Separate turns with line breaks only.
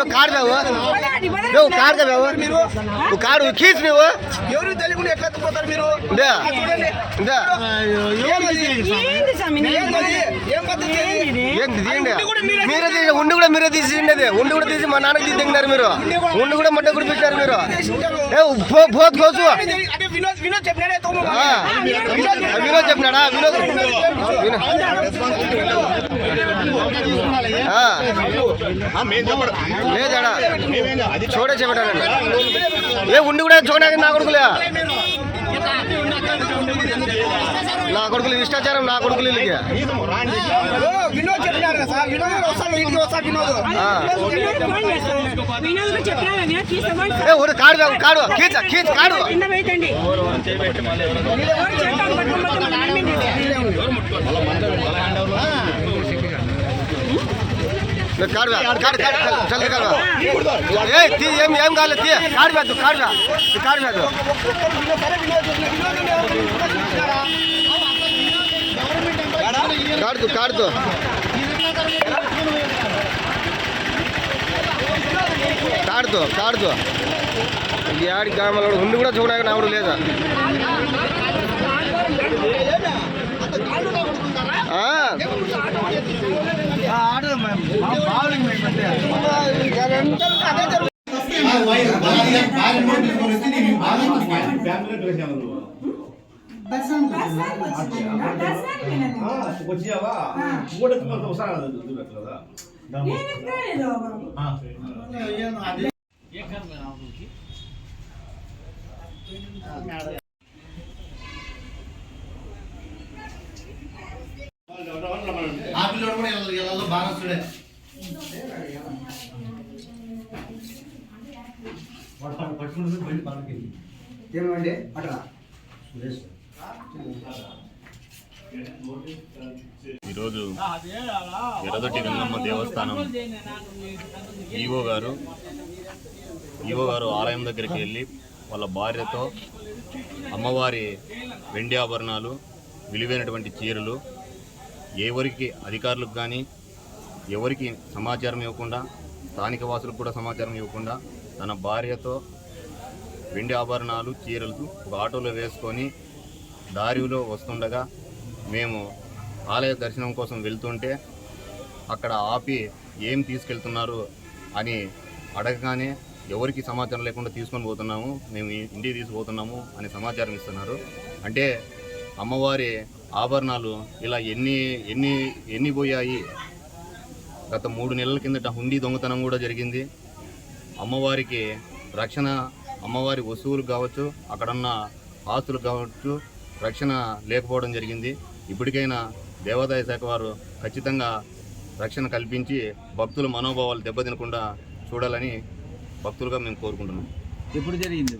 నువ్వు నువ్వు కాడు నువ్వు నువ్వు కాడు కీచు నువ్వు
ఎవరు తెలియకుండా ఎట్లా ఎత్తుకుపోతారు మీరు?
మీరే తీసి ఉండి కూడా మీరే తీసిండి అది ఉండి కూడా తీసి మా నాన్నకి తీసినారు మీరు. ఉండి కూడా మట్ట కూడా పెట్టారు మీరు. ఏ పో పోతు కోసు
వినోద్ వినోద్ చెప్పినాడా
వినోద్ వినోద్ ఆ, లేదాడా చూడే చెప్పాడండి ఏ ఉండి కూడా చూడడానికి నా కొడుకులే. నా కొడుకులు ఇష్టాచారం నా కొడుకులు వీళ్ళకి
వినోద్ చెప్పినారు కదా సార్ వినోద్ వస్తాను ఇంటికి వస్తా వినోద్
కాడు
కాడు కీచ కీచ కాడు. కాడు కాడు కాడు చల్లి కాడు ఏ తీ ఏం ఏం కాలేదు తీ కాడు కాదు కాడు బా. ఈ కాడు కాదు కాడుతు కాడుతు కాడుతు కాడుతు ఈ ఆడి గ్రామాల ఉండి కూడా చూడడానికి నావుడు లేదా? ఆ,
వచ్చావా కూడా ఒకసారి కదా
ఆ పిల్లడు కూడా
ఏమండి? అట్లా?
ఈరోజు ఎర్రదొట్టి గంగమ్మ దేవస్థానం ఈవో గారు. ఈవో గారు ఆలయం దగ్గరికి వెళ్ళి వాళ్ళ భార్యతో అమ్మవారి వెండి ఆభరణాలు విలువైనటువంటి చీరలు ఎవరికి అధికారులకు కానీ ఎవరికి సమాచారం ఇవ్వకుండా స్థానిక వాసులకు కూడా సమాచారం ఇవ్వకుండా తన భార్యతో వెండి ఆభరణాలు చీరలు ఒక ఆటోలో వేసుకొని దారిలో వస్తుండగా మేము ఆలయ దర్శనం కోసం వెళ్తుంటే అక్కడ ఆపి ఏం తీసుకెళ్తున్నారు అని అడగగానే ఎవరికి సమాచారం లేకుండా తీసుకొని పోతున్నాము మేము ఇంటికి తీసుకుపోతున్నాము అని సమాచారం ఇస్తున్నారు. అంటే అమ్మవారి ఆభరణాలు ఇలా ఎన్ని ఎన్ని ఎన్ని పోయాయి? గత మూడు నెలల కిందట హుండీ దొంగతనం కూడా జరిగింది. అమ్మవారికి రక్షణ అమ్మవారి వస్తువులు కావచ్చు అక్కడున్న ఆస్తులు కావచ్చు రక్షణ లేకపోవడం జరిగింది. ఇప్పటికైనా దేవాదాయ శాఖ వారు ఖచ్చితంగా రక్షణ కల్పించి భక్తుల మనోభావాలు దెబ్బతినకుండా చూడాలని భక్తులుగా మేము కోరుకుంటున్నాం.
ఎప్పుడు జరిగింది